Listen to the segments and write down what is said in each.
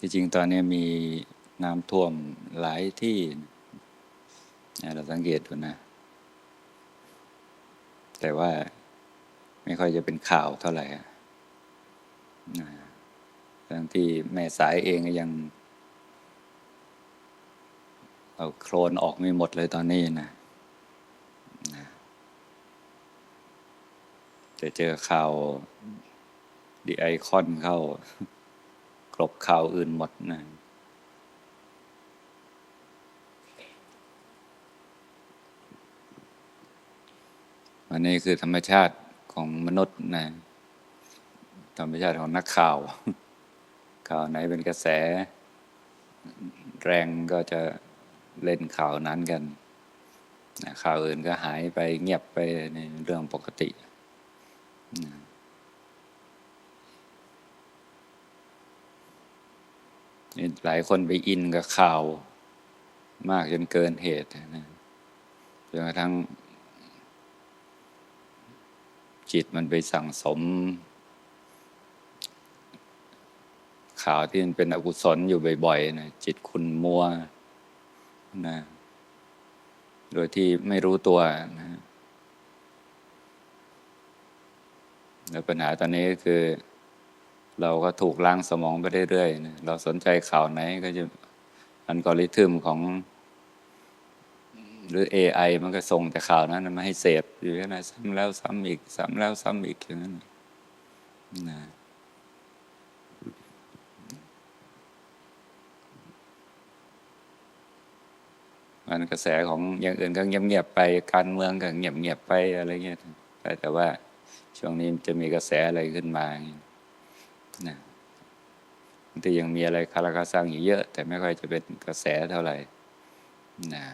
จริงๆตอนนี้มีน้ำท่วมหลายที่เราสังเกตดูนะ แต่ว่าไม่ค่อยจะเป็นข่าวเท่าไหร่ทั้งที่แม่สายเองยัง เอาโคลนออกไม่หมดเลยตอนนี้นะจะเจอข่าวดีไอคอนเข้า ลบข่าวอื่นหมดนะอันนี้คือธรรมชาติของมนุษย์นะธรรมชาติของนักข่าว ข่าวไหนเป็นกระแส แรงก็จะเล่นข่าวนั้นกันข่าวอื่นก็หายไปเงียบไปในเรื่องปกตินะ นี่หลายคนไปอินกับข่าว มากจนเกินเหตุนะจนกระทั่งจิตมันไปสั่งสม ข่าวที่มันเป็นอกุศลอยู่บ่อยๆนะจิตคุณมัวนะโดยที่ไม่รู้ตัวนะแล้วปัญหาตอนนี้ก็คือ เราก็ถูกล้างสมองไปเรื่อยๆนะเราสนใจข่าวไหนก็จะอัลกอริทึมของ หรือ AI มันก็ส่งแต่ข่าวนั้นมาให้เสพอยู่แค่นั้นซ้ำแล้วซ้ำอีกซ้ำแล้วซ้ำอีกอย่างนั้นนะมันกระแสของอย่างอื่นก็เงียบๆไปการเมืองก็เงียบๆไปอะไรเงี้ยแต่แต่ว่าช่วงนี้จะมีกระแสอะไรขึ้นมาอย่างนี้ นะบางทียังมีอะไรคาราคาซังอยู่เยอะ แต่ไม่ค่อยจะเป็นกระแสเท่าไหร่นะ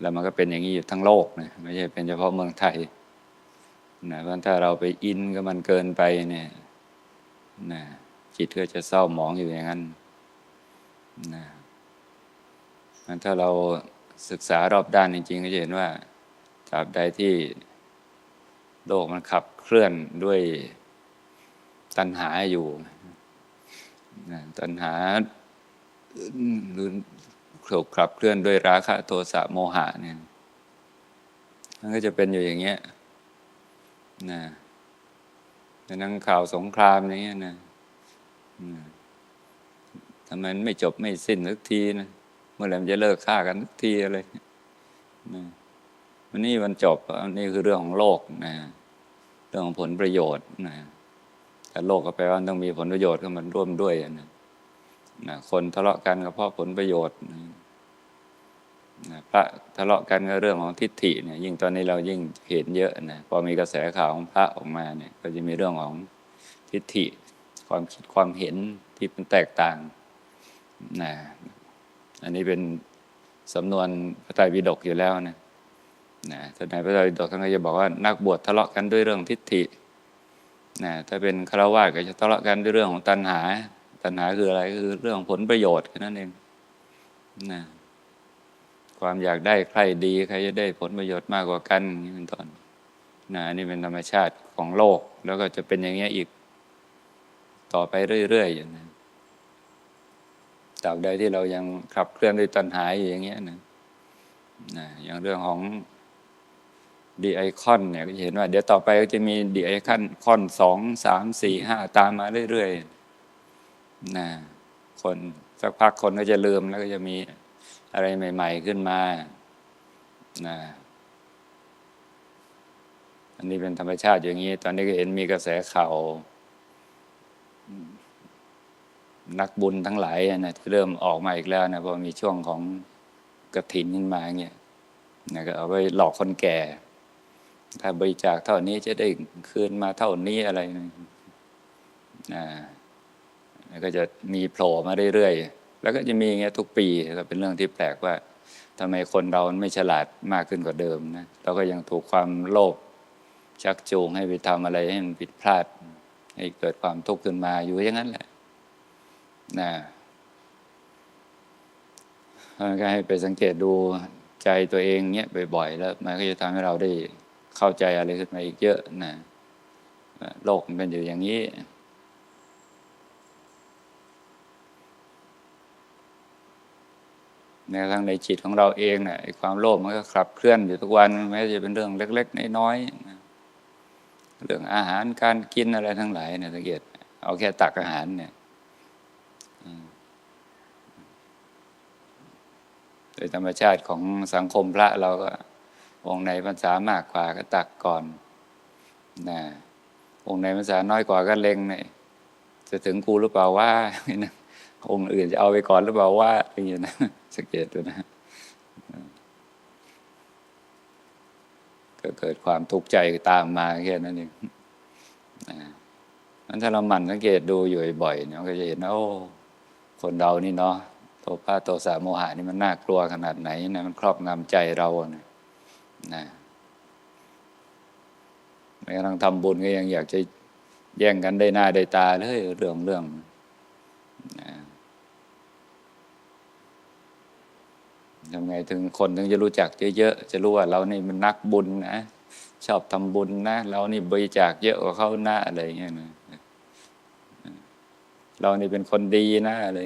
แล้วมันก็เป็นอย่างนี้อยู่ทั้งโลกนะไม่ใช่เป็นเฉพาะเมืองไทยนะเพราะถ้าเราไปอินกับมันเกินไปเนี่ยนะจิตก็จะเศร้าหมองอยู่อย่างนั้นนะมันถ้าเราศึกษารอบด้านจริงๆ ก็จะเห็นว่าตราบใดที่โลกมันขับเคลื่อนด้วย ตัณหาอยู่ตัณหาหรือถูกขับเคลื่อนด้วยราคะโทสะโมหะเนี่ยมันก็จะเป็นอยู่อย่างเงี้ยนะดังนั้นข่าวสงครามอย่างเงี้ยนะทำไมไม่จบไม่สิ้นสักทีนะเมื่อไหร่มันจะเลิกฆ่ากันสักทีอะไรนะวันนี้มันจบอันนี้คือเรื่องของโลกนะเรื่องของผลประโยชน์นะ แต่โลกก็แปลว่าต้องมีผลประโยชน์เข้ามาร่วมด้วยนะนะคนทะเลาะกันก็เพราะผลประโยชน์นะพระทะเลาะกันก็เรื่องของทิฏฐิเนี่ย ยิ่งตอนนี้เรายิ่งเห็นเยอะนะพอมีกระแสข่าวของพระออกมาเนี่ย ก็จะมีเรื่องของทิฏฐิ ความคิดความเห็นที่เป็นแตกต่างนะอันนี้เป็นสำนวนพระไตรปิฎกอยู่แล้วนะนะแต่ในพระไตรปิฎกท่านก็จะบอกว่านักบวชทะเลาะกันด้วยเรื่องทิฏฐิ นะถ้าเป็นฆราวาสก็จะทะเลาะกันด้วยเรื่องของตัณหา ตัณหาคืออะไรคือเรื่องผลประโยชน์แค่นั้นเองนะความอยากได้ใครดีใครจะได้ผลประโยชน์มากกว่ากันนี่เป็นต้นนะนี่เป็นธรรมชาติของโลก แล้วก็จะเป็นอย่างเงี้ยอีก ต่อไปเรื่อยๆอย่างนั้นตราบใดที่เรายังขับเคลื่อนด้วยตัณหาอยู่อย่างเงี้ยนะนะอย่างเรื่องของ ดีไอคอนเนี่ยก็เห็นว่า เดี๋ยวต่อไปก็จะมีดีไอคอนคอนสองสามสี่ห้าตามมาเรื่อยๆนะคนสักพักคนก็จะลืมแล้วก็จะมีอะไรใหม่ ๆขึ้นมานะอันนี้เป็นธรรมชาติอย่างนี้ ตอนนี้ก็เห็นมีกระแสข่าวนักบุญทั้งหลายนะที่เริ่มออกมาอีกแล้วนะพอมีช่วงของกระถินขึ้นมาเงี้ยนะก็เอาไปหลอกคนแก่ ถ้าบริจาคเท่านี้จะได้คืนมาเท่านี้อะไรนะแล้วก็จะมีโผล่มาเรื่อยๆ แล้วก็จะมีอย่างเงี้ยทุกปีก็เป็นเรื่องที่แปลกว่าทำไมคนเราไม่ฉลาดมากขึ้นกว่าเดิมนะเราก็ยังถูกความโลภชักจูงให้ไปทำอะไรให้มันผิดพลาด ให้เกิดความทุกข์ขึ้นมาอยู่อย่างนั้นแหละนะก็ให้ไปสังเกตดูใจตัวเองเนี้ยบ่อยๆ แล้ว มันก็จะทำให้เราได้ เข้าใจอะไรขึ้นมาอีกเยอะนะโลกมันเป็นอยู่อย่างนี้แม้กระทั่งในจิตของเราเองเนี่ยความโลภมันก็ขับเคลื่อนอยู่ทุกวันแม้จะเป็นเรื่องเล็ก ๆ น้อยๆนะเรื่องอาหารการกินอะไรทั้งหลายเนี่ยสังเกตเอาแค่ตักอาหารเนี่ยโดยธรรมชาติของสังคมพระเราก็ องค์ไหนภาษามากกว่าก็ตักก่อนนะองค์ไหนภาษาน้อยกว่าก็เล็งเนี่ยจะถึงกูหรือเปล่าว่าองค์อื่นจะเอาไปก่อนหรือเปล่าว่าอย่างเงี้ยนะสังเกตดูนะก็เกิดความทุกข์ใจตามมาแค่นั้นเองนั้นถ้าเราหมั่นสังเกตดูอยู่บ่อยเนี่ยก็จะเห็นว่าโอ้คนเรานี่เนาะโทภาโทสะโมหะนี่มันน่ากลัวขนาดไหนนะมันครอบงำใจเราเนะ นะแม้กระทั่งทำบุญก็ยังอยากจะแย่งกันได้หน้าได้ตาเลยเรื่องเรื่องนะทำไงถึงคนถึงจะรู้จักเยอะๆ จะรู้ว่าเรานี่มันนักบุญนะ ชอบทำบุญนะ เรานี่บริจาคเยอะกว่าเขาหน้าอะไรเงี้ยนะเรานี่เป็นคนดีนะอะไร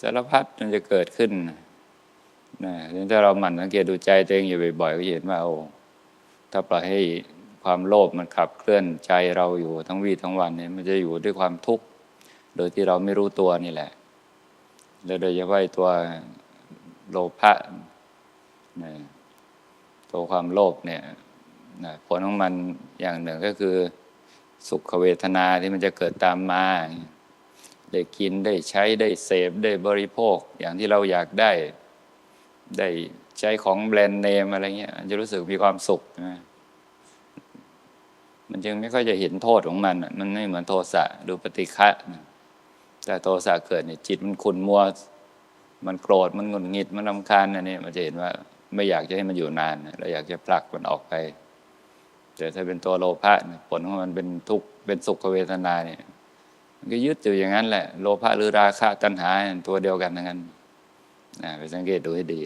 สารพัดมันจะเกิดขึ้นนะ ถ้าเราหมั่นสังเกตดูใจตัวเองอยู่บ่อยๆก็จะเห็นว่าโอ้ถ้าปล่อยให้ความโลภมันขับเคลื่อนใจเราอยู่ทั้งวีทั้งวันเนี่ยมันจะอยู่ด้วยความทุกข์โดยที่เราไม่รู้ตัวนี่แหละแล้วโดยเฉพาะตัวโลภะนะตัวความโลภเนี่ยนะผลของมันอย่างหนึ่งก็คือ สุขเวทนาที่มันจะเกิดตามมาได้กินได้ใช้ได้เสพได้บริโภคอย่างที่เราอยากได้ ได้ใช้ของแบรนด์เนมอะไรเงี้ยจะรู้สึกมีความสุขนะมันจึงไม่ค่อยจะเห็นโทษของมันอะมันไม่เหมือนโทสะหรือปฏิฆะนะแต่โทสะเกิดเนี่ยจิตมันขุนมัว มันโกรธมันหงุดหงิดมันรำคาญอันนี้มันจะเห็นว่าไม่อยากจะให้มันอยู่นานเราอยากจะผลักมันออกไป แต่ถ้าเป็นตัวโลภะผลของมันเป็นทุกข์เป็นสุขเวทนาเนี่ยมันก็ยึดอยู่อย่างนั้นแหละ โลภะหรือราคะตัณหาตัวเดียวกันทั้งนั้น ไปสังเกตดูให้ดี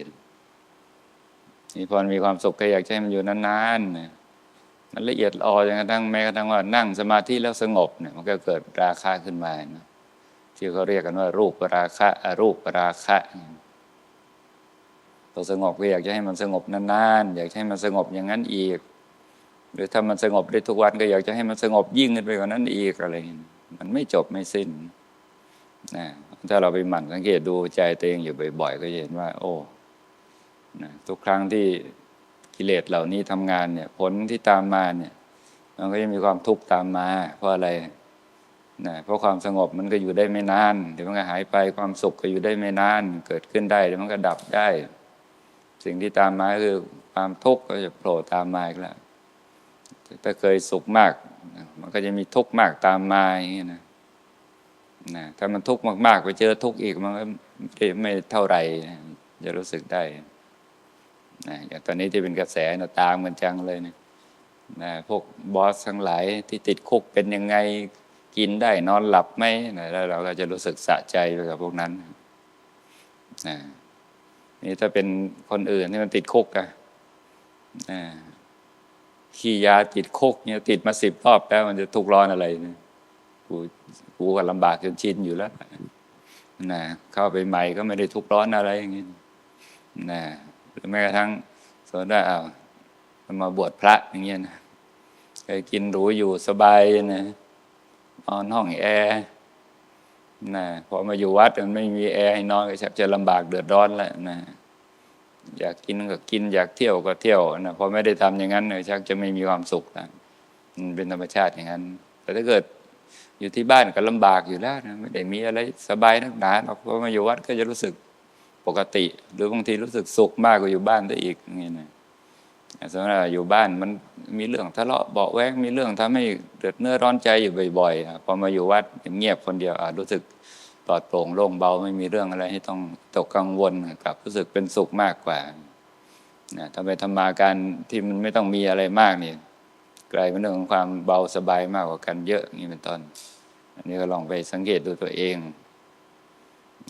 นี่พอมีความสุขก็อยากให้มันอยู่นานๆนะมันละเอียดอ่อนจนกระทั่งแม้กระทั่งว่านั่งสมาธิแล้วสงบเนี่ยมันก็เกิดราคะขึ้นมานะที่เขาเรียกกันว่า รูปราคะอรูปราคะพอสงบก็อยากจะให้มันสงบนานๆอยากให้มันสงบอย่างนั้นอีก หรือถ้ามันสงบได้ทุกวันก็อยากจะให้มันสงบยิ่งขึ้นไปกว่านั้นอีกอะไรมันไม่จบไม่สิ้น นะถ้าเราไปหมั่นสังเกตดูใจตัวเองอยู่บ่อยๆ ก็จะเห็นว่า โอ้นะทุกครั้งที่กิเลสเหล่านี้ทำงานเนี่ย ผลที่ตามมาเนี่ย มันก็จะมีความทุกข์ตามมา เพราะอะไรนะเพราะความสงบมันก็อยู่ได้ไม่นาน เดี๋ยวมันก็หายไปความสุขก็อยู่ได้ไม่นาน เกิดขึ้นได้เดี๋ยวมันก็ดับได้ สิ่งที่ตามมาคือความทุกข์ก็จะโผล่ตามมาอีกแล้วถ้าเคยสุขมาก มันก็จะมีทุกข์มากตามมาอย่างนี้นะ นะถ้ามันทุกข์มาก ๆ ไปเจอทุกข์อีกมันก็ไม่เท่าไหร่จะรู้สึกได้นะอย่างตอนนี้ที่เป็นกระแสนะตามกันจังเลยนะนะพวกบอสทั้งหลายที่ติดคุกเป็นยังไงกินได้นอนหลับไหมนะแล้วเราก็จะรู้สึกสะใจไปกับพวกนั้นนะนี่ถ้าเป็นคนอื่นที่มันติดคุกอะนะขี้ยาติดคุกเนี่ยติดมาสิบรอบแล้วมันจะทุกร้อนอะไรนะกู กูก็ลำบากจนชินอยู่แล้วนะเข้าไปใหม่ก็ไม่ได้ทุกร้อนอะไรอย่างนี้นะหรือแม้กระทั่งสมมติว่าเอามาบวชพระอย่างเงี้ยนะเคยกินหรูอยู่สบายนะนอนห้องแอร์นะพอมาอยู่วัดมันไม่มีแอร์ให้นอนก็ชักจะลำบากเดือดร้อนแล้วนะอยากกินก็กินอยากเที่ยวก็เที่ยวนะพอไม่ได้ทำอย่างนั้นเลยชักจะไม่มีความสุขนะมันเป็นธรรมชาติอย่างนั้น แต่ถ้าเกิด อยู่ที่บ้านก็ลำบากอยู่แล้วนะไม่ได้มีอะไรสบายนักหนาหรอกพอมาอยู่วัดก็จะรู้สึกปกติ หรือบางทีรู้สึกสุขมากกว่าอยู่บ้านได้อีกนี่นะสมมติว่าอยู่บ้านมันมีเรื่องทะเลาะเบาแวงมีเรื่องทำให้เดือดเนื้อร้อนใจอยู่บ่อยๆพอมาอยู่วัดเงียบคนเดียวรู้สึกปลอดโปร่งโล่งเบาไม่มีเรื่องอะไรให้ต้องตกกังวลกลับรู้สึกเป็นสุขมากกว่านะทำไปทำมาการที่มันไม่ต้องมีอะไรมากนี่ กลายเป็นเรื่องของความเบาสบายมากกว่ากันเยอะนี่เป็นต้น อันนี้ก็ลองไปสังเกตดูตัวเอง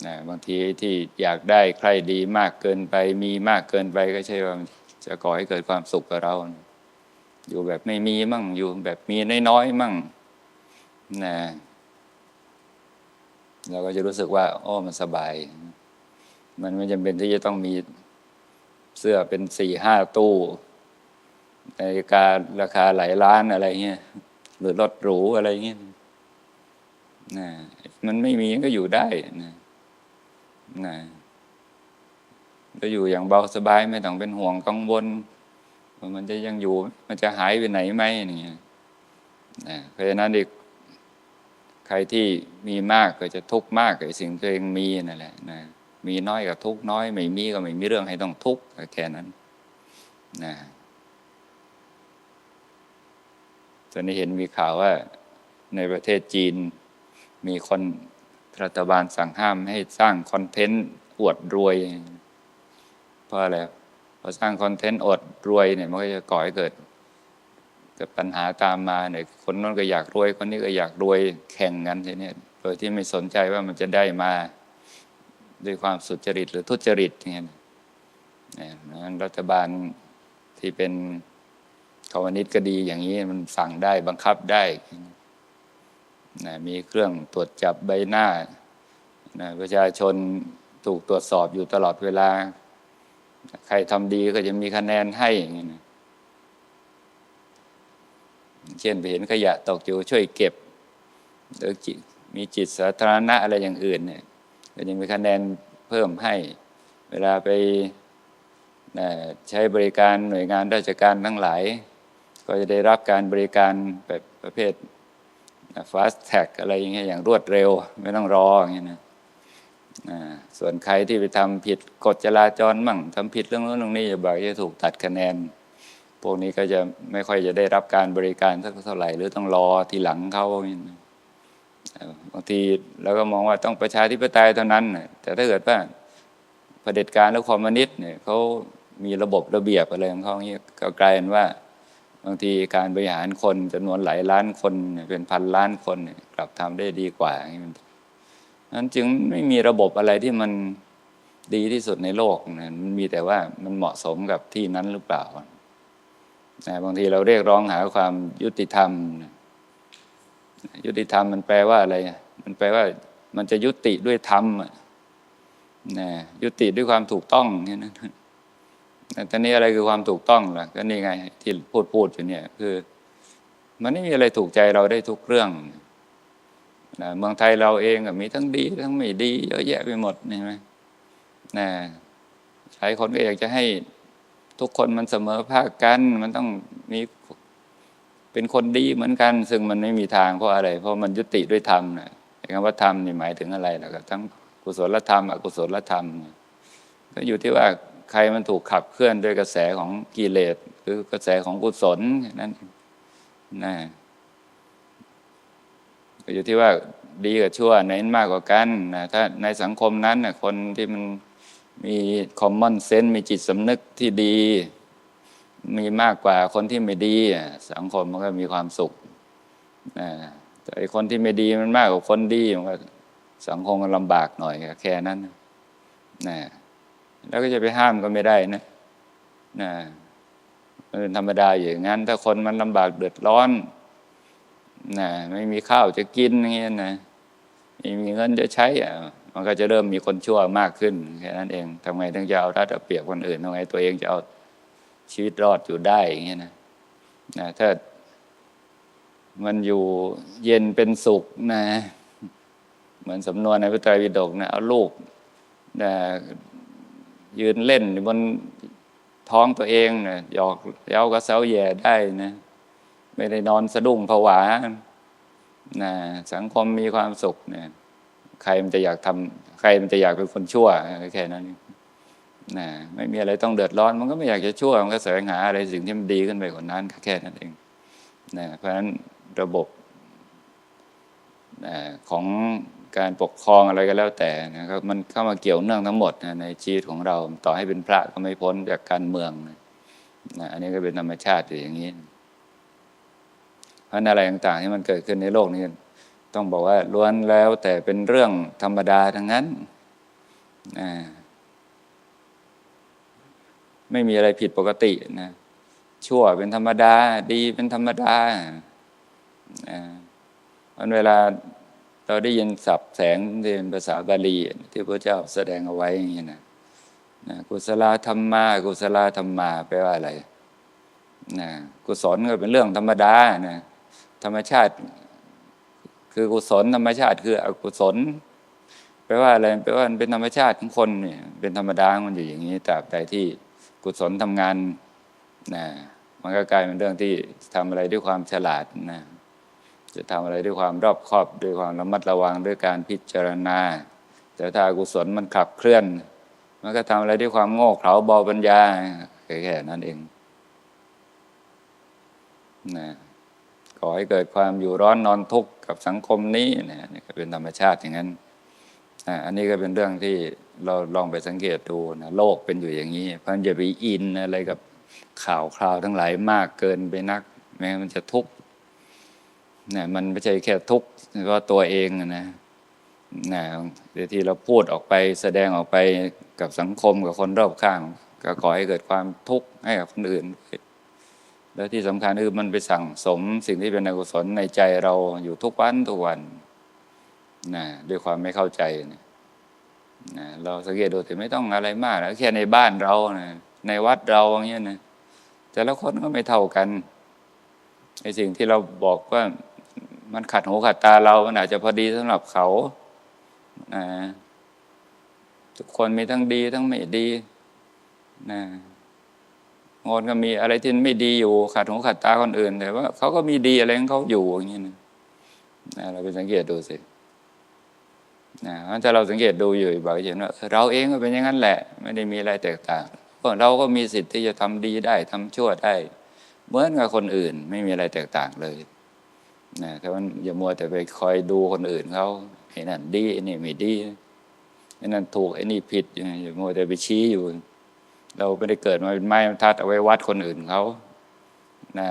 นะบางทีที่อยากได้ใครดีมากเกินไป มีมากเกินไปก็ใช่ว่าจะก่อให้เกิดความสุขกับเรา อยู่แบบไม่มีมั่ง อยู่แบบมีน้อยๆมั่งนะเราก็จะรู้สึกว่าโอ้มันสบาย มันไม่จำเป็นที่จะต้องมีเสื้อเป็นสี่ห้าตู้ นาฬิการราคาหลายล้านอะไรเงี้ยหรือรถหรูอะไรเงี้ยนะมันไม่มีก็อยู่ได้นะนะก็อยู่อย่างเบาสบายไม่ต้องเป็นห่วงกังวลว่ามันจะยังอยู่ มันจะหายไปไหนไหมอย่างเงี้ยนะเพราะฉะนั้นอีกใครที่มีมากก็จะทุกข์มากกับสิ่งตัวเองมีนั่นแหละนะมีน้อยก็ทุกข์น้อย ไม่มีก็ไม่มีเรื่องให้ต้องทุกข์แค่นั้นนะ ตอนนี้เห็นมีข่าวว่าในประเทศจีนมีคนรัฐบาลสั่งห้ามให้สร้างคอนเทนต์อวดรวย เพราะอะไรพอสร้างคอนเทนต์อวดรวยเนี่ยมันก็จะก่อให้เกิดเกิดปัญหาตามมาเนี่ยคนนั้นก็อยากรวย คนนี้ก็อยากรวยแข่งกันทีนี้โดยที่ไม่สนใจว่ามันจะได้มา ด้วยความสุจริตหรือทุจริตอย่างเงี้ยเนี่ยนั้นรัฐบาลที่เป็น คอมมิวนิสต์ก็ดีอย่างนี้มันสั่งได้บังคับได้นะมีเครื่องตรวจจับใบหน้านะประชาชนถูกตรวจสอบอยู่ตลอดเวลา ใครทำดีก็จะมีคะแนนให้อย่างนี้นะเช่นไปเห็นขยะตกอยู่ช่วยเก็บหรือมีจิตสาธารณะอะไรอย่างอื่นเนี่ยก็จะมีคะแนนเพิ่มให้ เวลาไปใช้บริการหน่วยงานราชการทั้งหลาย ก็จะได้รับการบริการแบบประเภท fast tag อะไรอย่างเงี้ยอย่างรวดเร็วไม่ต้องรออย่างเงี้ยนะส่วนใครที่ไปทำผิดกฎจราจรมั่งทำผิดเรื่องนู้นเรื่องนี้จะบอกจะถูกตัดคะแนน พวกนี้ก็จะไม่ค่อยจะได้รับการบริการสักเท่าไหร่ หรือต้องรอทีหลังเขาอย่างเงี้ยบางทีเราก็มองว่าต้องประชาธิปไตยเท่านั้นน่ะแต่ถ้าเกิดว่าเผด็จการและคอมมิวนิสต์เนี่ยเขามีระบบระเบียบอะไรของเขาเงี้ยก็กลายเป็นว่า บางทีการบริหารคนจำนวนหลายล้านคนเป็นพันล้านคนกลับทำได้ดีกว่างนั้นจึงไม่มีระบบอะไรที่มันดีที่สุดในโลกนะมันมีแต่ว่ามันเหมาะสมกับที่นั้นหรือเปล่านะบางทีเราเรียกร้องหาความยุติธรรมนะยุติธรรมมันแปลว่าอะไร มันแปลว่ามันจะยุติด้วยธรรมนะยุติด้วยความถูกต้องนี่ยน แต่ตอนนี้อะไรคือความถูกต้องล่ะก็นี่ไงที่พูดพูดอยู่เนี่ยคือ มันไม่มีอะไรถูกใจเราได้ทุกเรื่องนะเมืองไทยเราเองก็มีทั้งดี ทั้งไม่ดี เยอะแยะไปหมดเห็นไหมนะหลายคนก็อยากจะให้ทุกคนมันเสมอภาคกัน มันต้องมีเป็นคนดีเหมือนกัน ซึ่งมันไม่มีทางเพราะอะไร เพราะมันยุติด้วยธรรมนะคำว่าธรรมนี่หมายถึงอะไรล่ะก็ทั้งกุศลธรรม อกุศลธรรมก็อยู่ที่ว่า ใครมันถูกขับเคลื่อนด้วยกระแสของกิเลสหรือกระแสของกุศลนั้นนะอยู่ที่ว่าดีกับชั่วไหนมากกว่ากันนะถ้าในสังคมนั้นนะคนที่มันมีคอมมอนเซนส์มีจิตสำนึกที่ดี มีมากกว่าคนที่ไม่ดี สังคมมันก็มีความสุขนะแต่คนที่ไม่ดีมันมากกว่าคนดีมันก็สังคมมันลำบากหน่อยแค่นั้นนะ แล้วก็จะไปห้ามก็ไม่ได้นะนะมันเป็นธรรมดาอย่างนั้น ถ้าคนมันลำบากเดือดร้อนนะไม่มีข้าวจะกินอย่างเงี้ยนะไม่มีเงินจะใช้อะมันก็จะเริ่มมีคนชั่วมากขึ้นแค่นั้นเองทำไงถึงจะเอารัดเอาเปรียบคนอื่นทำไงตัวเองจะเอาชีวิตรอดอยู่ได้อย่างเงี้ยนะนะถ้ามันอยู่เย็นเป็นสุขนะ เหมือนสำนวนในพระไตรปิฎกนะเอาลูกนะ ยืนเล่นบนท้องตัวเองนะหยอกเย้าก็เซาแย่ได้นะ ไม่ได้นอนสะดุ้งผวานะสังคมมีความสุขเนี่ย ใครมันจะอยากทำใครมันจะอยากเป็นคนชั่วแค่นั้นนะไม่มีอะไรต้องเดือดร้อน มันก็ไม่อยากจะชั่ว มันก็แสวงหาอะไรสิ่งที่มันดีขึ้นไปกว่านั้นแค่นั้นเองนะเพราะฉะนั้นระบบนะของ การปกครองอะไรก็แล้วแต่นะครับมันเข้ามาเกี่ยวเนื่องทั้งหมดนะในชีวิตของเราต่อให้เป็นพระก็ไม่พ้นจากการเมืองนะนะอันนี้ก็เป็นธรรมชาติอย่างนี้ เพราะอะไรต่างๆที่มันเกิดขึ้นในโลกนี้ ต้องบอกว่าล้วนแล้วแต่เป็นเรื่องธรรมดาทั้งนั้นนะไม่มีอะไรผิดปกตินะชั่วเป็นธรรมดา ดีเป็นธรรมดาอ่าเวลา เราได้ยินศัพท์แสงที่เป็นภาษาบาลีที่พระเจ้าแสดงเอาไว้อย่างนี้นะนะกุศลธรรมากุศลธรรมาแปลว่าอะไรนะกุศลก็เป็นเรื่องธรรมดานะธรรมชาติ คือกุศลธรรมชาติ คืออกุศลแปลว่าอะไรแปลว่ามันเป็นธรรมชาติของคนเนี่ยเป็นธรรมดามันอยู่อย่างนี้ตราบใดที่กุศลทำงานนะมันก็กลายเป็นเรื่องที่ทำอะไรด้วยความฉลาดนะ จะทำอะไรด้วยความรอบคอบด้วยความระมัดระวังด้วยการพิจารณา แต่ถ้ากุศลมันขับเคลื่อน มันก็ทำอะไรด้วยความโง่เขลาเบาปัญญาแค่นั้นเองนะขอให้เกิดความอยู่ร้อนนอนทุกข์กับสังคมนี้นะนี่ก็เป็นธรรมชาติอย่างนั้นอะอันนี้ก็เป็นเรื่องที่เราลองไปสังเกตดูนะโลกเป็นอยู่อย่างนี้เพราะฉะนั้นอย่าไปอินอะไรกับข่าวคราวทั้งหลายมากเกินไปนัก แม้มันจะทุกข์ นะมันไม่ใช่แค่ทุกข์เฉพาะตัวเองนะนะที่เราพูดออกไปแสดงออกไปกับสังคมกับคนรอบข้าง ก็ก่อให้เกิดความทุกข์ให้กับคนอื่น แล้วที่สำคัญคือมันไปสั่งสมสิ่งที่เป็นอกุศลในใจเราอยู่ทุกวันทุกวันนะด้วยความไม่เข้าใจนะนะเราสังเกตดูแต่ไม่ต้องอะไรมากนะแค่ในบ้านเรานะในวัดเราอย่างเงี้ยนะแต่ละคนก็ไม่เท่ากันไอ้สิ่งที่เราบอกว่า มันขัดหูขัดตาเรา มันอาจจะพอดีสำหรับเขานะทุกคนมีทั้งดีทั้งไม่ดีนะงอนก็มีอะไรที่ไม่ดีอยู่ขัดหูขัดตาคนอื่นแต่ว่าเขาก็มีดีอะไรของเขาอยู่อย่างนี้นะนะเราไปสังเกตดูสินะถ้าเราสังเกตดูอยู่บ่อยๆเห็นว่าเราเองก็เป็นอย่างนั้นแหละ ไม่ได้มีอะไรแตกต่างเราะเราก็มีสิทธิ์ที่จะทำดีได้ทำชั่วได้ เหมือนกับคนอื่น ไม่มีอะไรแตกต่างเลย นะแต่ว่าอย่ามัวแต่ไปคอยดูคนอื่นเขาไอ้นั่นดีไอ้นี่ไม่ดีไอ้นั่นถูกไอ้นี่ผิดอย่ามัวแต่ไปชี้อยู่ เราไม่ได้เกิดมาเป็นไม้ทัดเอาไว้วัดคนอื่นเขานะ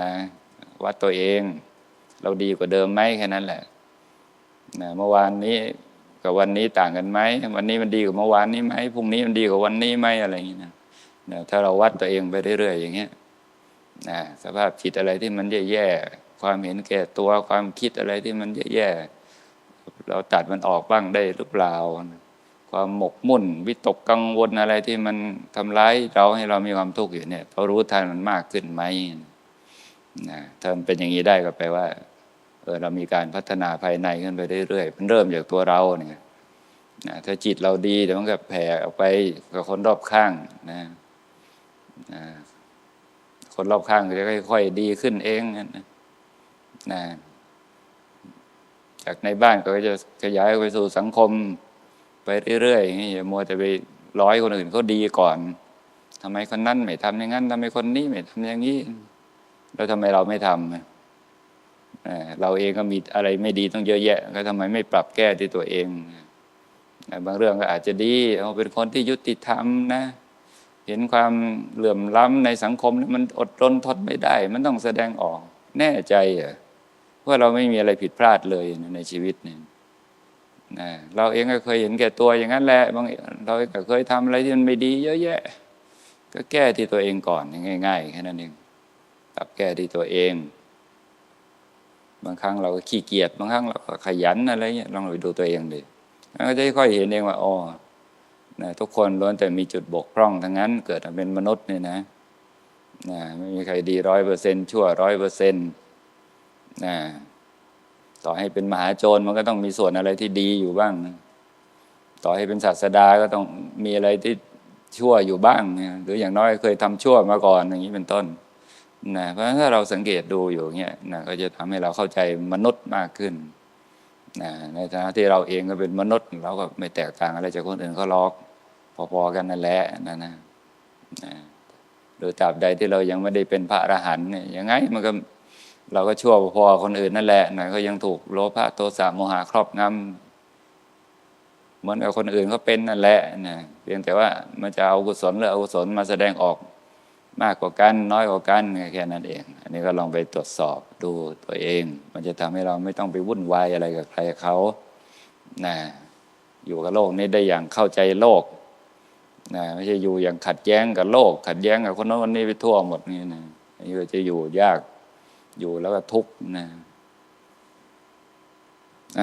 วัดตัวเอง เราดีกว่าเดิมไหมแค่นั้นแหละนะเมื่อวานนี้กับวันนี้ต่างกันไหมวันนี้มันดีกว่าเมื่อวานนี้ไหมพรุ่งนี้มันดีกว่าวันนี้ไหมอะไรอย่างนี้นะนะถ้าเราวัดตัวเองไปเรื่อยๆอย่างเงี้ยนะสภาพจิตอะไรที่มันแย่ๆ ความเห็นแก่ตัวความคิดอะไรที่มันแย่ๆเราตัดมันออกบ้างได้หรือเปล่า ความหมกมุ่น วิตกกังวลอะไรที่มันทำร้ายเราให้เรามีความทุกข์อยู่เนี่ยเรารู้ทันมันมากขึ้นไหมนะถ้ามันเป็นอย่างนี้ได้ก็แปลว่าเออเรามีการพัฒนาภายในขึ้นไปเรื่อยๆมันเริ่มจากตัวเราเนี่ยนะถ้าจิตเราดีเดี๋ยวมันก็แผ่ออกไปกับคนรอบข้างนะนะคนรอบข้างก็จะค่อย ๆ ดีขึ้นเองนะ นะจากในบ้านก็จะขยายไปสู่สังคม ไปเรื่อยๆอย่างนี้มัวแต่ไปร้อยคนอื่นเขาดีก่อนทำไมคนนั้นไม่ทำอย่างนั้นทำไมคนนี้ไม่ทำอย่างนี้ แล้วทำไมเราไม่ทำเราเองก็มีอะไรไม่ดีต้องเยอะแยะ ก็ทำไมไม่ปรับแก้ที่ตัวเองบางเรื่องก็อาจจะดีเราเป็นคนที่ยุติธรรมนะ เห็นความเหลื่อมล้ำในสังคมมันอดทนทนไม่ได้ มันต้องแสดงออก แน่ใจอะ ว่าเราไม่มีอะไรผิดพลาดเลยในชีวิตเนี่ยนะเราเองก็เคยเห็นแก่ตัวอย่างนั้นแหละบางเราก็เคยทำอะไรที่มันไม่ดี เยอะแยะ ก็แก้ที่ตัวเองก่อนง่ายๆแค่นั้นเองปรับแก้ที่ตัวเอง บางครั้งเราก็ขี้เกียจบางครั้งเราก็ขยันอะไรเงี้ยลองไปดูตัวเองดิเราก็จะค่อยเห็นเองว่าอ๋อทุกคนล้วนแต่มีจุดบกพร่องทั้งนั้น เกิดมาเป็นมนุษย์เนี่ยนะนะไม่มีใครดีร้อยเปอร์เซ็นชั่วร้อยเปอร์เซ็นต์ นะต่อให้เป็นมหาโจรมันก็ต้องมีส่วนอะไรที่ดีอยู่บ้าง ต่อให้เป็นศาสดาก็ต้องมีอะไรที่ชั่วอยู่บ้างหรืออย่างน้อยเคยทำชั่วมาก่อนอย่างนี้เป็นต้นนะเพราะฉะนั้นถ้าเราสังเกตดูอยู่เงี้ยนะก็จะทำให้เราเข้าใจมนุษย์มากขึ้นนะในฐานะที่เราเองก็เป็นมนุษย์ เราก็ไม่แตกต่างอะไรจากคนอื่นเขาลอกพอๆกันนั่นแหละนะนะนะโดยตราบใดที่เรายังไม่ได้เป็นพระอรหันต์เนี่ยยังไงมันก็ เราก็ชั่วพอคนอื่นนั่นแหละนะก็ยังถูกโลภะโทสะโมหะครอบงำเหมือนกับคนอื่นก็เป็นนั่นแหละนะเพียงแต่ว่ามันจะเอากุศลหรืออกุศลมาแสดงออกมากกว่ากันน้อยกว่ากันแค่นั้นเอง อันนี้ก็ลองไปตรวจสอบดูตัวเอง มันจะทำให้เราไม่ต้องไปวุ่นวายอะไรกับใครเขานะอยู่กับโลกนี้ได้อย่างเข้าใจโลกนะไม่ใช่อยู่อย่างขัดแย้งกับโลก ขัดแย้งกับคนโน้นคนนี้ไปทั่วหมดนี่นะนี่ก็จะอยู่ยาก อยู่แล้วก็ทุกข์นะ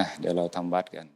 ะเดี๋ยวเราทำวัดกัน